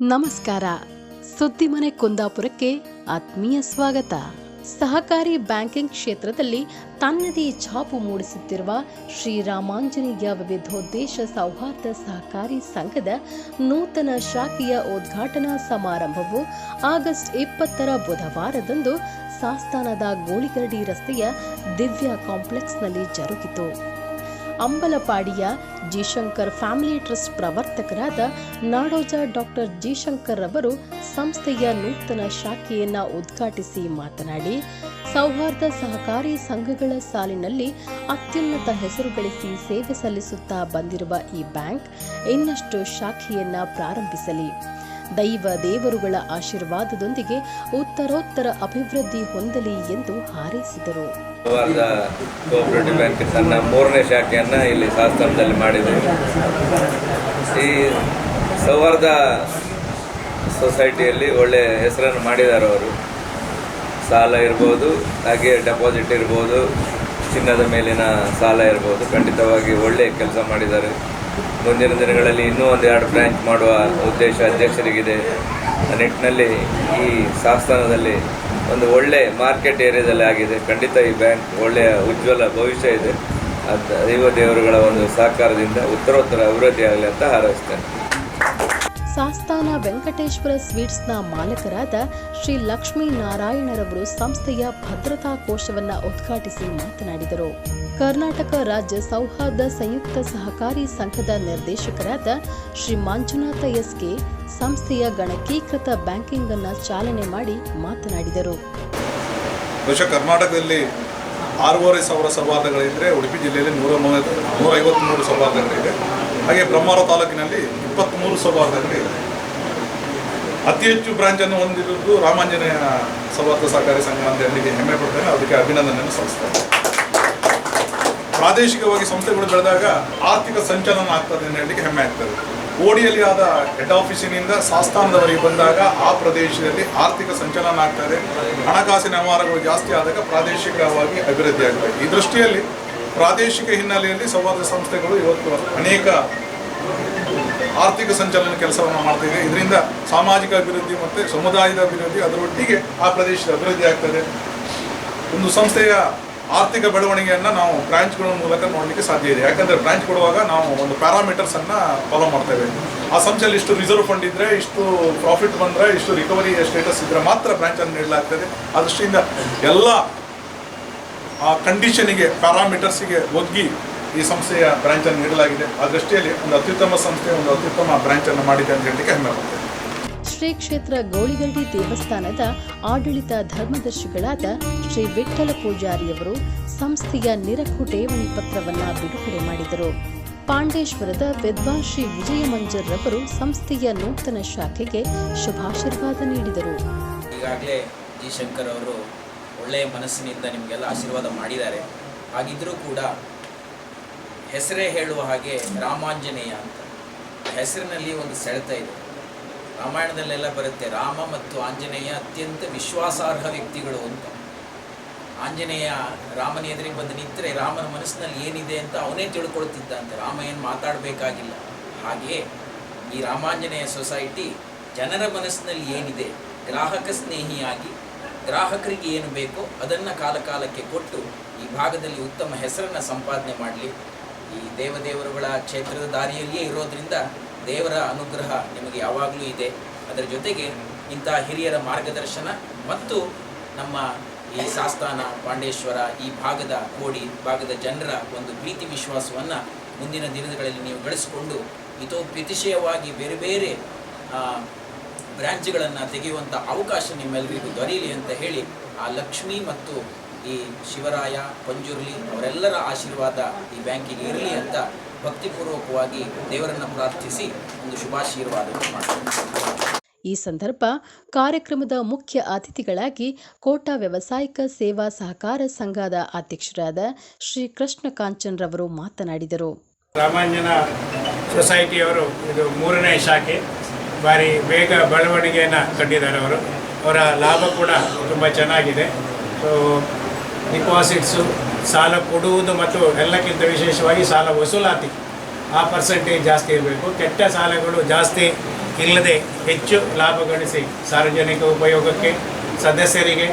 ನಮಸ್ಕಾರ. ಸುದ್ದಿಮನೆ ಕುಂದಾಪುರಕ್ಕೆ ಆತ್ಮೀಯ ಸ್ವಾಗತ. ಸಹಕಾರಿ ಬ್ಯಾಂಕಿಂಗ್ ಕ್ಷೇತ್ರದಲ್ಲಿ ತನ್ನದೇ ಛಾಪು ಮೂಡಿಸುತ್ತಿರುವ ಶ್ರೀರಾಮಾಂಜನೇಯ ವಿವಿಧೋದ್ದೇಶ ಸೌಹಾರ್ದ ಸಹಕಾರಿ ಸಂಘದ ನೂತನ ಶಾಖೆಯ ಉದ್ಘಾಟನಾ ಸಮಾರಂಭವು ಆಗಸ್ಟ್ ಇಪ್ಪತ್ತರ ಬುಧವಾರದಂದು ಸಾಸ್ತಾನದ ಗೋಳಿಗರಡಿ ರಸ್ತೆಯ ದಿವ್ಯ ಕಾಂಪ್ಲೆಕ್ಸ್ನಲ್ಲಿ ಜರುಗಿತು. ಅಂಬಲಪಾಡಿಯ ಜಿಶಂಕರ್ ಫ್ಯಾಮಿಲಿ ಟ್ರಸ್ಟ್ ಪ್ರವರ್ತಕರಾದ ನಾಡೋಜ ಡಾಕ್ಟರ್ ಜಿಶಂಕರ್ ಅವರು ಸಂಸ್ಥೆಯ ನೂತನ ಶಾಖೆಯನ್ನು ಉದ್ಘಾಟಿಸಿ ಮಾತನಾಡಿ, ಸೌಹಾರ್ದ ಸಹಕಾರಿ ಸಂಘಗಳ ಸಾಲಿನಲ್ಲಿ ಅತ್ಯುನ್ನತ ಹೆಸರು ಗಳಿಸಿ ಸೇವೆ ಸಲ್ಲಿಸುತ್ತಾ ಬಂದಿರುವ ಈ ಬ್ಯಾಂಕ್ ಇನ್ನಷ್ಟು ಶಾಖೆಯನ್ನ ಪ್ರಾರಂಭಿಸಲಿ. ದೈವ ದೇವರುಗಳ ಆಶೀರ್ವಾದದೊಂದಿಗೆ ಉತ್ತರೋತ್ತರ ಅಭಿವೃದ್ಧಿ ಹೊಂದಲಿ ಎಂದು ಹಾರೈಸಿದರು. ಕೋಆಪರೇಟಿವ್ ಬ್ಯಾಂಕ್ ತನ್ನ ಮೂರನೇ ಶಾಖೆಯನ್ನ ಇಲ್ಲಿ ಶಾಸ್ತ್ರದಲ್ಲಿ ಮಾಡಿದೆ. ಈ ಸೌಹಾರ್ದ ಸೊಸೈಟಿಯಲ್ಲಿ ಒಳ್ಳೆ ಹೆಸರನ್ನು ಮಾಡಿದ್ದಾರೆ ಅವರು. ಸಾಲ ಇರ್ಬೋದು, ಹಾಗೆ ಡೆಪಾಸಿಟ್ ಇರ್ಬೋದು, ಚಿನ್ನದ ಮೇಲಿನ ಸಾಲ ಇರ್ಬೋದು, ಖಂಡಿತವಾಗಿ ಒಳ್ಳೆಯ ಕೆಲಸ ಮಾಡಿದ್ದಾರೆ. ಮುಂದಿನ ದಿನಗಳಲ್ಲಿ ಇನ್ನೂ ಒಂದು ಎರಡು ಬ್ರ್ಯಾಂಚ್ ಮಾಡುವ ಉದ್ದೇಶ ಅಧ್ಯಕ್ಷರಿಗಿದೆ. ಆ ನಿಟ್ಟಿನಲ್ಲಿ ಈ ಸಂಸ್ಥಾನದಲ್ಲಿ ಒಂದು ಒಳ್ಳೆ ಮಾರ್ಕೆಟ್ ಏರಿಯಾದಲ್ಲಿ ಆಗಿದೆ. ಖಂಡಿತ ಈ ಬ್ಯಾಂಕ್ ಒಳ್ಳೆಯ ಉಜ್ವಲ ಭವಿಷ್ಯ ಇದೆ. ಅಂತ ದೈವ ದೇವರುಗಳ ಒಂದು ಸಹಕಾರದಿಂದ ಉತ್ತರೋತ್ತರ ಅಭಿವೃದ್ಧಿ ಆಗಲಿ ಅಂತ ಹಾರೈಸ್ತೇನೆ. ಸಾಸ್ತಾನ ವೆಂಕಟೇಶ್ವರ ಸ್ವೀಟ್ಸ್ನ ಮಾಲಕರಾದ ಶ್ರೀ ಲಕ್ಷ್ಮೀ ನಾರಾಯಣರವರು ಸಂಸ್ಥೆಯ ಭದ್ರತಾ ಕೋಶವನ್ನು ಉದ್ಘಾಟಿಸಿ ಮಾತನಾಡಿದರು. ಕರ್ನಾಟಕ ರಾಜ್ಯ ಸೌಹಾರ್ದ ಸಂಯುಕ್ತ ಸಹಕಾರಿ ಸಂಘದ ನಿರ್ದೇಶಕರಾದ ಶ್ರೀ ಮಂಜುನಾಥ ಎಸ್ಕೆ ಸಂಸ್ಥೆಯ ಗಣಕೀಕೃತ ಬ್ಯಾಂಕಿಂಗ್ ಅನ್ನು ಚಾಲನೆ ಮಾಡಿ ಮಾತನಾಡಿದರು. ಕರ್ನಾಟಕದಲ್ಲಿ ಆರೂವರೆ ಸಾವಿರ ಸೌಹಾರ್ದಗಳಿದ್ದರೆ ಉಡುಪಿ ಜಿಲ್ಲೆಯಲ್ಲಿ ನೂರ ಮೂವತ್ತು ನೂರ ಐವತ್ತ್ಮೂರು ಸೌಹಾರ್ದಗಳಿದೆ ಹಾಗೆ ಬ್ರಹ್ಮಾವರ ತಾಲೂಕಿನಲ್ಲಿ ಇಪ್ಪತ್ತ್ಮೂರು ಸೌಹಾರ್ದಗಳಿದೆ ಅತಿ ಹೆಚ್ಚು ಬ್ರಾಂಚನ್ನು ಹೊಂದಿರುವುದು ರಾಮಾಂಜನೇಯ ಸೌಹಾರ್ದ ಸಹಕಾರಿ ಸಂಘ ಅಂತ ಹೇಳಿ ಹೆಮ್ಮೆ ಪಡ್ತೇನೆ ಅದಕ್ಕೆ ಅಭಿನಂದನೆಯನ್ನು ಸಲ್ಲಿಸ್ತೇನೆ ಪ್ರಾದೇಶಿಕವಾಗಿ ಸಂಸ್ಥೆಗಳು ಬೆಳೆದಾಗ ಆರ್ಥಿಕ ಸಂಚಲನ ಆಗ್ತದೆ ಅಂತ ಹೇಳಲಿಕ್ಕೆ ಹೆಮ್ಮೆ ಆಗ್ತದೆ. ಓಡಿಯಲ್ಲಿ ಆದ ಹೆಡ್ ಆಫೀಸಿನಿಂದ ಸಾಸ್ತಾನದವರೆಗೆ ಬಂದಾಗ ಆ ಪ್ರದೇಶದಲ್ಲಿ ಆರ್ಥಿಕ ಸಂಚಲನ ಆಗ್ತದೆ. ಹಣಕಾಸಿನ ವ್ಯವಹಾರಗಳು ಜಾಸ್ತಿ ಆದಾಗ ಪ್ರಾದೇಶಿಕವಾಗಿ ಅಭಿವೃದ್ಧಿ ಆಗ್ತದೆ. ಈ ದೃಷ್ಟಿಯಲ್ಲಿ ಪ್ರಾದೇಶಿಕ ಹಿನ್ನೆಲೆಯಲ್ಲಿ ಸಂವಾದ ಸಂಸ್ಥೆಗಳು ಇವತ್ತು ಅನೇಕ ಆರ್ಥಿಕ ಸಂಚಲನ ಕೆಲಸವನ್ನು ಮಾಡ್ತಿದೆ ಇದರಿಂದ ಸಾಮಾಜಿಕ ಅಭಿವೃದ್ಧಿ ಮತ್ತು ಸಮುದಾಯದ ಅಭಿವೃದ್ಧಿ ಅದರೊಟ್ಟಿಗೆ ಆ ಪ್ರದೇಶದ ಅಭಿವೃದ್ಧಿ ಆಗ್ತದೆ. ಒಂದು ಸಂಸ್ಥೆಯ ಆರ್ಥಿಕ ಬೆಳವಣಿಗೆಯನ್ನು ನಾವು ಬ್ರಾಂಚ್ಗಳ ಮೂಲಕ ನೋಡಲಿಕ್ಕೆ ಸಾಧ್ಯ ಇದೆ. ಯಾಕಂದರೆ ಬ್ರಾಂಚ್ ಕೊಡುವಾಗ ನಾವು ಒಂದು ಪ್ಯಾರಾಮೀಟರ್ಸನ್ನು ಫಾಲೋ ಮಾಡ್ತೇವೆ. ಆ ಸಂಸ್ಥೆಯಲ್ಲಿ ಇಷ್ಟು ರಿಸರ್ವ್ ಫಂಡ್ ಇದ್ದರೆ ಇಷ್ಟು ಪ್ರಾಫಿಟ್ ಬಂದರೆ, ಇಷ್ಟು ರಿಕವರಿ ಸ್ಟೇಟಸ್ ಇದ್ದರೆ ಮಾತ್ರ ಬ್ರಾಂಚನ್ನು ನೀಡಲಾಗ್ತದೆ. ಆ ದೃಷ್ಟಿಯಿಂದ ಎಲ್ಲ ಆ ಕಂಡೀಷನಿಗೆ, ಪ್ಯಾರಾಮೀಟರ್ಸಿಗೆ ಒಗ್ಗಿ ಈ ಸಂಸ್ಥೆಯ ಬ್ರಾಂಚನ್ನು ನೀಡಲಾಗಿದೆ. ಆ ದೃಷ್ಟಿಯಲ್ಲಿ ಒಂದು ಅತ್ಯುತ್ತಮ ಸಂಸ್ಥೆ, ಒಂದು ಅತ್ಯುತ್ತಮ ಬ್ರಾಂಚನ್ನು ಮಾಡಿದೆ ಅಂತ ಹೇಳಲಿಕ್ಕೆ ಹೆಮ್ಮೆ ಪಡ್ತೇನೆ. ಶ್ರೀ ಕ್ಷೇತ್ರ ಗೋಳಿಗರಡಿ ದೇವಸ್ಥಾನದ ಆಡಳಿತ ಧರ್ಮದರ್ಶಿಗಳಾದ ಶ್ರೀ ವಿಠ್ಠಲ ಪೂಜಾರಿಯವರು ಸಂಸ್ಥೆಯ ನಿರಕು ಠೇವಣಿ ಪತ್ರವನ್ನ ಬಿಡುಗಡೆ ಮಾಡಿದರು. ಪಾಂಡೇಶ್ವರದ ವಿದ್ವಾನ್ ಶ್ರೀ ವಿಜಯ ಮಂಜರ್ ರವರು ಸಂಸ್ಥೆಯ ನೂತನ ಶಾಖೆಗೆ ಶುಭಾಶೀರ್ವಾದ ನೀಡಿದರು. ಈಗಾಗಲೇ ಜಿ ಶಂಕರ್ ಅವರು ಒಳ್ಳೆಯ ಮನಸ್ಸಿನಿಂದ ನಿಮಗೆಲ್ಲ ಆಶೀರ್ವಾದ ಮಾಡಿದ್ದಾರೆ. ಹಾಗಿದ್ರೂ ಕೂಡ ಹೆಸರೇ ಹೇಳುವ ಹಾಗೆ ರಾಮಾಂಜನೇಯ ಅಂತ. ಹೆಸರಿನಲ್ಲಿ ಒಂದು ಸೆಳೆತ ಇದೆ. ರಾಮಾಯಣದಲ್ಲೆಲ್ಲ ಬರುತ್ತೆ, ರಾಮ ಮತ್ತು ಆಂಜನೇಯ ಅತ್ಯಂತ ವಿಶ್ವಾಸಾರ್ಹ ವ್ಯಕ್ತಿಗಳು ಅಂತ. ಆಂಜನೇಯ ರಾಮನ ಎದುರಿಗೆ ಬಂದು ನಿಂತರೆ ರಾಮನ ಮನಸ್ಸಿನಲ್ಲಿ ಏನಿದೆ ಅಂತ ಅವನೇ ತಿಳ್ಕೊಳ್ತಿದ್ದ ಅಂತ ರಾಮ ಏನು ಮಾತಾಡಬೇಕಾಗಿಲ್ಲ. ಹಾಗೆಯೇ ಈ ರಾಮಾಂಜನೇಯ ಸೊಸೈಟಿ ಜನರ ಮನಸ್ಸಿನಲ್ಲಿ ಏನಿದೆ, ಗ್ರಾಹಕ ಸ್ನೇಹಿಯಾಗಿ ಗ್ರಾಹಕರಿಗೆ ಏನು ಬೇಕೋ ಅದನ್ನು ಕಾಲಕಾಲಕ್ಕೆ ಕೊಟ್ಟು ಈ ಭಾಗದಲ್ಲಿ ಉತ್ತಮ ಹೆಸರನ್ನು ಸಂಪಾದನೆ ಮಾಡಲಿ. ಈ ದೇವದೇವರುಗಳ ಕ್ಷೇತ್ರದ ದಾರಿಯಲ್ಲಿಯೇ ಇರೋದ್ರಿಂದ ದೇವರ ಅನುಗ್ರಹ ನಿಮಗೆ ಯಾವಾಗಲೂ ಇದೆ. ಅದರ ಜೊತೆಗೆ ಇಂತಹ ಹಿರಿಯರ ಮಾರ್ಗದರ್ಶನ ಮತ್ತು ನಮ್ಮ ಈ ಸಾಸ್ತಾನ ಪಾಂಡೇಶ್ವರ ಈ ಭಾಗದ ಕೋಡಿ, ಭಾಗದ ಜನರ ಒಂದು ಪ್ರೀತಿ ವಿಶ್ವಾಸವನ್ನು ಮುಂದಿನ ದಿನಗಳಲ್ಲಿ ನೀವು ಗಳಿಸಿಕೊಂಡು ಇತೋಪ್ಯತಿಶಯವಾಗಿ ಬೇರೆ ಬೇರೆ ಬ್ರ್ಯಾಂಚ್ಗಳನ್ನು ತೆಗೆಯುವಂಥ ಅವಕಾಶ ನಿಮ್ಮೆಲ್ಲರಿಗೂ ದೊರೆಯಲಿ ಅಂತ ಹೇಳಿ ಆ ಲಕ್ಷ್ಮಿ ಮತ್ತು ಈ ಶಿವರಾಯ, ಪಂಜುರ್ಲಿ ಅವರೆಲ್ಲರ ಆಶೀರ್ವಾದ ಈ ಬ್ಯಾಂಕಿಗೆ ಇರಲಿ ಅಂತ ಭಕ್ತಿಪೂರ್ವಕವಾಗಿ ದೇವರನ್ನು ಪ್ರಾರ್ಥಿಸಿ ಒಂದು ಶುಭಾಶೀರ್ವಾದ ಮಾಡ್ತೀನಿ ಈ ಸಂದರ್ಭ ಕಾರ್ಯಕ್ರಮದ ಮುಖ್ಯ ಅತಿಥಿಗಳಾಗಿ ಕೋಟಾ ವ್ಯವಸಾಯಿಕ ಸೇವಾ ಸಹಕಾರ ಸಂಘದ ಅಧ್ಯಕ್ಷರಾದ ಶ್ರೀ ಕೃಷ್ಣ ಕಾಂಚನ್ ರವರು ಮಾತನಾಡಿದರು. ರಾಮಾಂಜನ ಸೊಸೈಟಿಯವರು ಇದು ಮೂರನೇ ಶಾಖೆ ಭಾರಿ ಬೇಗ ಬೆಳವಣಿಗೆಯನ್ನು ಕಂಡಿದ್ದಾರೆ ಅವರು. ಅವರ ಲಾಭ ಕೂಡ ತುಂಬ ಚೆನ್ನಾಗಿದೆ. ಸೊ ಡಿಪಾಸಿಟ್ಸು ಸಾಲ ಕೊಡುವುದು ಮತ್ತು ಎಲ್ಲಕ್ಕಿಂತ ವಿಶೇಷವಾಗಿ ಸಾಲ ವಸೂಲಾತಿ. ಆ ಪರ್ಸೆಂಟೇಜ್ ಜಾಸ್ತಿ ಇರಬೇಕು. ಕೆಟ್ಟ ಸಾಲಗಳು ಜಾಸ್ತಿ ಇಲ್ಲದೆ ಹೆಚ್ಚು ಲಾಭ ಗಳಿಸಿ ಸಾರ್ವಜನಿಕ ಉಪಯೋಗಕ್ಕೆ, ಸದಸ್ಯರಿಗೆ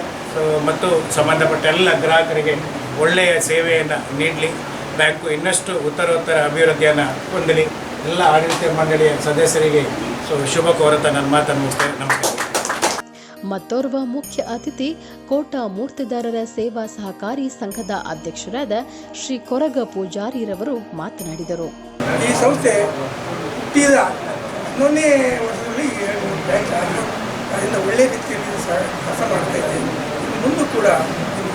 ಮತ್ತು ಸಂಬಂಧಪಟ್ಟ ಎಲ್ಲ ಗ್ರಾಹಕರಿಗೆ ಒಳ್ಳೆಯ ಸೇವೆಯನ್ನು ನೀಡಲಿ. ಬ್ಯಾಂಕು ಇನ್ನಷ್ಟು ಉತ್ತರೋತ್ತರ ಅಭಿವೃದ್ಧಿಯನ್ನು ಹೊಂದಲಿ. ಎಲ್ಲ ಆಡಳಿತ ಮಂಡಳಿಯ ಸದಸ್ಯರಿಗೆ ಸೊ ಶುಭ ಕೋರುತ್ತಾ ನನ್ನ ಮಾತನ್ನು ಮುಗಿಸ್ತೇನೆ. ನಮಸ್ಕಾರ. ಮತ್ತೋರ್ವ ಮುಖ್ಯ ಅತಿಥಿ ಕೋಟ ಮೂರ್ತಿದಾರರ ಸೇವಾ ಸಹಕಾರಿ ಸಂಘದ ಅಧ್ಯಕ್ಷರಾದ ಶ್ರೀ ಕೊರಗ ಪೂಜಾರಿರವರು ಮಾತನಾಡಿದರು ಈ ಸಂಸ್ಥೆ ಹುಟ್ಟಿದ ಹನ್ನೊಂದನೇ ವರ್ಷದಲ್ಲಿ ಅದರಿಂದ ಒಳ್ಳೆಯ ರೀತಿಯಲ್ಲಿ ಕೆಲಸ ಮಾಡ್ತಾ ಇದೆ ಮುಂದೆ ಕೂಡ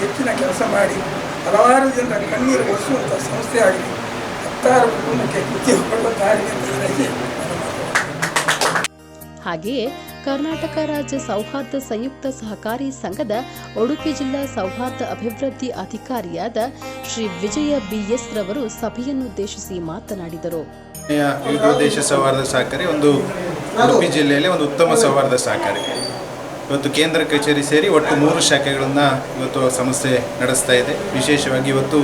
ಹೆಚ್ಚಿನ ಕೆಲಸ ಮಾಡಿ ಹಲವಾರು ಜನರ ಕಣ್ಣೀರು ಒರೆಸುವಂಥ ಸಂಸ್ಥೆ ಆಗಿದೆ ಹತ್ತಾರು ಕುಟುಂಬಕ್ಕೆ ಕೃತಿ. ಹಾಗೆಯೇ ಕರ್ನಾಟಕ ರಾಜ್ಯ ಸೌಹಾರ್ದ ಸಂಯುಕ್ತ ಸಹಕಾರಿ ಸಂಘದ ಉಡುಪಿ ಜಿಲ್ಲಾ ಸೌಹಾರ್ದ ಅಭಿವೃದ್ಧಿ ಅಧಿಕಾರಿಯಾದ ಶ್ರೀ ವಿಜಯ ಬಿಎಸ್ ರವರು ಸಭೆಯನ್ನುದ್ದೇಶಿಸಿ ಮಾತನಾಡಿದರು. ದೇಶ ಸೌಹಾರ್ದ ಸಹಕಾರಿ, ಒಂದು ಉಡುಪಿ ಜಿಲ್ಲೆಯಲ್ಲಿ ಒಂದು ಉತ್ತಮ ಸೌಹಾರ್ದ ಸಹಕಾರಿ. ಇವತ್ತು ಕೇಂದ್ರ ಕಚೇರಿ ಸೇರಿ ಒಟ್ಟು ಮೂರು ಶಾಖೆಗಳನ್ನು ಇವತ್ತು ಸಂಸ್ಥೆ ನಡೆಸ್ತಾ ಇದೆ. ವಿಶೇಷವಾಗಿ ಇವತ್ತು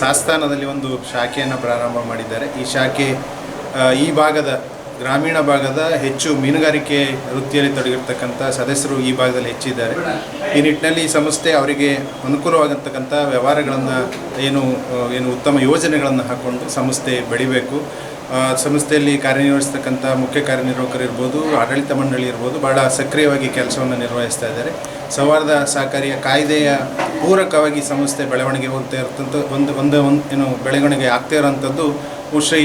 ಸಾಸ್ತಾನದಲ್ಲಿ ಒಂದು ಶಾಖೆಯನ್ನು ಪ್ರಾರಂಭ ಮಾಡಿದ್ದಾರೆ. ಈ ಶಾಖೆ ಈ ಭಾಗದ ಗ್ರಾಮೀಣ ಭಾಗದ ಹೆಚ್ಚು ಮೀನುಗಾರಿಕೆ ವೃತ್ತಿಯಲ್ಲಿ ತೊಡಗಿರ್ತಕ್ಕಂಥ ಸದಸ್ಯರು ಈ ಭಾಗದಲ್ಲಿ ಹೆಚ್ಚಿದ್ದಾರೆ. ಈ ನಿಟ್ಟಿನಲ್ಲಿ ಈ ಸಂಸ್ಥೆ ಅವರಿಗೆ ಅನುಕೂಲವಾಗಿರ್ತಕ್ಕಂಥ ವ್ಯವಹಾರಗಳನ್ನು ಏನು ಏನು ಉತ್ತಮ ಯೋಜನೆಗಳನ್ನು ಹಾಕ್ಕೊಂಡು ಸಂಸ್ಥೆ ಬೆಳಿಬೇಕು. ಸಂಸ್ಥೆಯಲ್ಲಿ ಕಾರ್ಯನಿರ್ವಹಿಸ್ತಕ್ಕಂಥ ಮುಖ್ಯ ಕಾರ್ಯನಿರ್ವಾಹಕರು ಇರ್ಬೋದು, ಆಡಳಿತ ಮಂಡಳಿ ಇರ್ಬೋದು ಭಾಳ ಸಕ್ರಿಯವಾಗಿ ಕೆಲಸವನ್ನು ನಿರ್ವಹಿಸ್ತಾ ಇದ್ದಾರೆ. ಸೌಹಾರ್ದ ಸಹಕಾರಿಯ ಕಾಯ್ದೆಯ ಪೂರಕವಾಗಿ ಸಂಸ್ಥೆ ಬೆಳವಣಿಗೆ ಹೋಗ್ತಾ ಇರ್ತಂಥ ಒಂದು ಒಂದು ಒಂದು, ಏನು ಬೆಳವಣಿಗೆ ಆಗ್ತಾ ಇರೋಂಥದ್ದು ಉಶ್ರೀ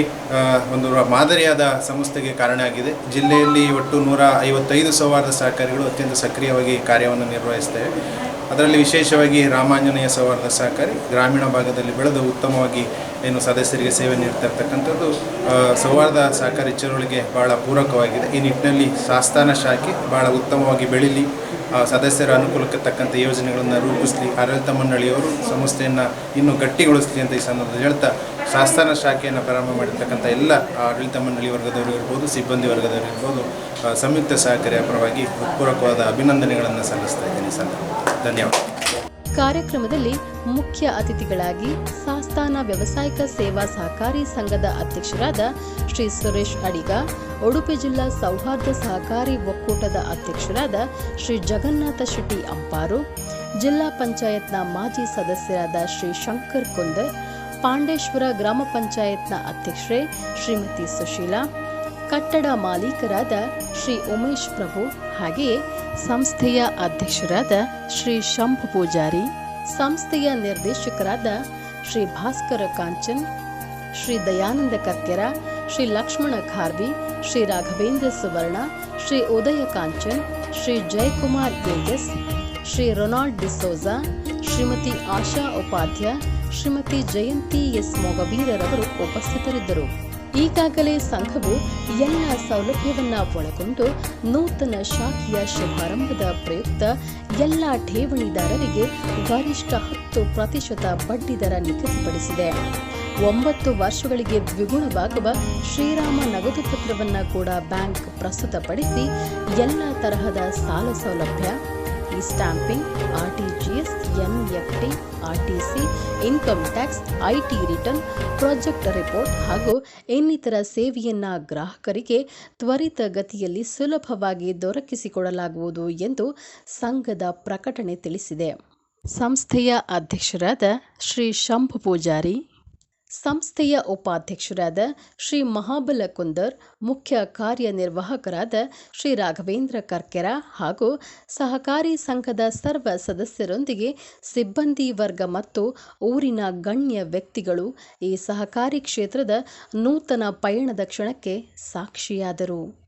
ಒಂದು ಮಾದರಿಯಾದ ಸಂಸ್ಥೆಗೆ ಕಾರಣ ಆಗಿದೆ. ಜಿಲ್ಲೆಯಲ್ಲಿ ಒಟ್ಟು ನೂರ ಐವತ್ತೈದು ಸೌಹಾರ್ದ ಸಹಕಾರಿಗಳು ಅತ್ಯಂತ ಸಕ್ರಿಯವಾಗಿ ಕಾರ್ಯವನ್ನು ನಿರ್ವಹಿಸ್ತೇವೆ ಅದರಲ್ಲಿ ವಿಶೇಷವಾಗಿ ರಾಮಾಂಜನೇಯ ಸೌಹಾರ್ದ ಸಹಕಾರಿ, ಗ್ರಾಮೀಣ ಭಾಗದಲ್ಲಿ ಬೆಳೆದು ಉತ್ತಮವಾಗಿ ಏನು ಸದಸ್ಯರಿಗೆ ಸೇವೆ ನೀಡ್ತಾ ಇರ್ತಕ್ಕಂಥದ್ದು ಸೌಹಾರ್ದ ಸಹಕಾರಿ ಚಳುವಳಿಗೆ ಭಾಳ ಪೂರಕವಾಗಿದೆ. ಈ ನಿಟ್ಟಿನಲ್ಲಿ ಶಾಸ್ತಾನ ಶಾಖೆ ಭಾಳ ಉತ್ತಮವಾಗಿ ಬೆಳೀಲಿ ಸದಸ್ಯರ ಅನುಕೂಲಕ್ಕೆ ತಕ್ಕಂಥ ಯೋಜನೆಗಳನ್ನು ರೂಪಿಸಲಿ, ಆಡಳಿತ ಮಂಡಳಿಯವರು ಸಂಸ್ಥೆಯನ್ನು ಇನ್ನೂ ಗಟ್ಟಿಗೊಳಿಸಲಿ ಅಂತ ಈ ಸಂದರ್ಭದಲ್ಲಿ ಹೇಳ್ತಾ ಶಾಸ್ತಾನ ಶಾಖೆಯನ್ನು ಪ್ರಾರಂಭ ಮಾಡಿರ್ತಕ್ಕಂಥ ಎಲ್ಲ ಆಡಳಿತ ಮಂಡಳಿ ವರ್ಗದವರು ಇರ್ಬೋದು, ಸಿಬ್ಬಂದಿ ವರ್ಗದವರು ಇರ್ಬೋದು ಸಂಯುಕ್ತ ಸಹಕಾರಿಯ ಪರವಾಗಿ ಪೂರಕವಾದ ಅಭಿನಂದನೆಗಳನ್ನು ಸಲ್ಲಿಸ್ತಾ ಇದ್ದೀನಿ ಸಂದರ್ಭ ಧನ್ಯವಾದ. ಕಾರ್ಯಕ್ರಮದಲ್ಲಿ ಮುಖ್ಯ ಅತಿಥಿಗಳಾಗಿ ಸಾಸ್ತಾನ ವ್ಯವಸಾಯಿಕ ಸೇವಾ ಸಹಕಾರಿ ಸಂಘದ ಅಧ್ಯಕ್ಷರಾದ ಶ್ರೀ ಸುರೇಶ್ ಅಡಿಗ, ಉಡುಪಿ ಜಿಲ್ಲಾ ಸೌಹಾರ್ದ ಸಹಕಾರಿ ಒಕ್ಕೂಟದ ಅಧ್ಯಕ್ಷರಾದ ಶ್ರೀ ಜಗನ್ನಾಥ ಶೆಟ್ಟಿ ಅಂಪಾರು, ಜಿಲ್ಲಾ ಪಂಚಾಯತ್ನ ಮಾಜಿ ಸದಸ್ಯರಾದ ಶ್ರೀ ಶಂಕರ್ ಕುಂದರ್ ಪಾಂಡೇಶ್ವರ ಗ್ರಾಮ ಪಂಚಾಯತ್ನ ಅಧ್ಯಕ್ಷೆ ಶ್ರೀಮತಿ ಸುಶೀಲಾ, ಕಟ್ಟಡ ಮಾಲೀಕರಾದ ಶ್ರೀ ಉಮೇಶ್ ಪ್ರಭು ಹಾಗೆಯೇ ಸಂಸ್ಥೆಯ ಅಧ್ಯಕ್ಷರಾದ ಶ್ರೀ ಶಂಭು ಪೂಜಾರಿ, ಸಂಸ್ಥೆಯ ನಿರ್ದೇಶಕರಾದ ಶ್ರೀ ಭಾಸ್ಕರ ಕಾಂಚನ್, ಶ್ರೀ ದಯಾನಂದ ಕರ್ಕೆರ ಶ್ರೀ ಲಕ್ಷ್ಮಣ ಖಾರ್ವಿ, ಶ್ರೀ ರಾಘವೇಂದ್ರ ಸುವರ್ಣ, ಶ್ರೀ ಉದಯ ಕಾಂಚನ್, ಶ್ರೀ ಜಯಕುಮಾರ್ ತೇಜಸ್, ಶ್ರೀ ರೊನಾಲ್ಡ್ ಡಿಸೋಜಾ ಶ್ರೀಮತಿ ಆಶಾ ಉಪಾಧ್ಯ, ಶ್ರೀಮತಿ ಜಯಂತಿ ಎಸ್ ಮೊಗಬೀರರವರು ಉಪಸ್ಥಿತರಿದ್ದರು. ಈಗಾಗಲೇ ಸಂಘವು ಎಲ್ಲ ಸೌಲಭ್ಯವನ್ನ ಒಳಗೊಂಡು ನೂತನ ಶಾಖೆಯ ಶುಭಾರಂಭದ ಪ್ರಯುಕ್ತ ಎಲ್ಲ ಠೇವಣಿದಾರರಿಗೆ ಗರಿಷ್ಠ ಹತ್ತು ಪ್ರತಿಶತ ಬಡ್ಡಿದರ ನಿಗದಿಪಡಿಸಿದೆ. ಒಂಬತ್ತು ವರ್ಷಗಳಿಗೆ ದ್ವಿಗುಣವಾಗುವ ಶ್ರೀರಾಮ ನಗದು ಪತ್ರವನ್ನು ಕೂಡ ಬ್ಯಾಂಕ್ ಪ್ರಸ್ತುತಪಡಿಸಿ ಎಲ್ಲ ತರಹದ ಸಾಲ ಸೌಲಭ್ಯ ಈ T R T C income tax IT return project report ಹಾಗೂ ಇನ್ನಿತರ ಸೇವೆಯನ್ನು ಗ್ರಾಹಕರಿಗೆ ತ್ವರಿತ ಗತಿಯಲ್ಲಿ ಸುಲಭವಾಗಿ ದೊರಕಿಸಿಕೊಡಲಾಗುವುದು ಎಂದು ಸಂಘದ ಪ್ರಕಟಣೆ ತಿಳಿಸಿದೆ. ಸಂಸ್ಥೆಯ ಅಧ್ಯಕ್ಷರಾದ ಶ್ರೀ ಶಂಭು ಪೂಜಾರಿ ಸಂಸ್ಥೆಯ ಉಪಾಧ್ಯಕ್ಷರಾದ ಶ್ರೀ ಮಹಾಬಲ ಕುಂದರ್ ಮುಖ್ಯ ಕಾರ್ಯನಿರ್ವಾಹಕರಾದ ಶ್ರೀ ರಾಘವೇಂದ್ರ ಕರ್ಕೆರ ಹಾಗೂ ಸಹಕಾರಿ ಸಂಘದ ಸರ್ವ ಸದಸ್ಯರೊಂದಿಗೆ ಸಿಬ್ಬಂದಿ ವರ್ಗ ಮತ್ತು ಊರಿನ ಗಣ್ಯ ವ್ಯಕ್ತಿಗಳು ಈ ಸಹಕಾರಿ ಕ್ಷೇತ್ರದ ನೂತನ ಪಯಣದ ಕ್ಷಣಕ್ಕೆ ಸಾಕ್ಷಿಯಾದರು.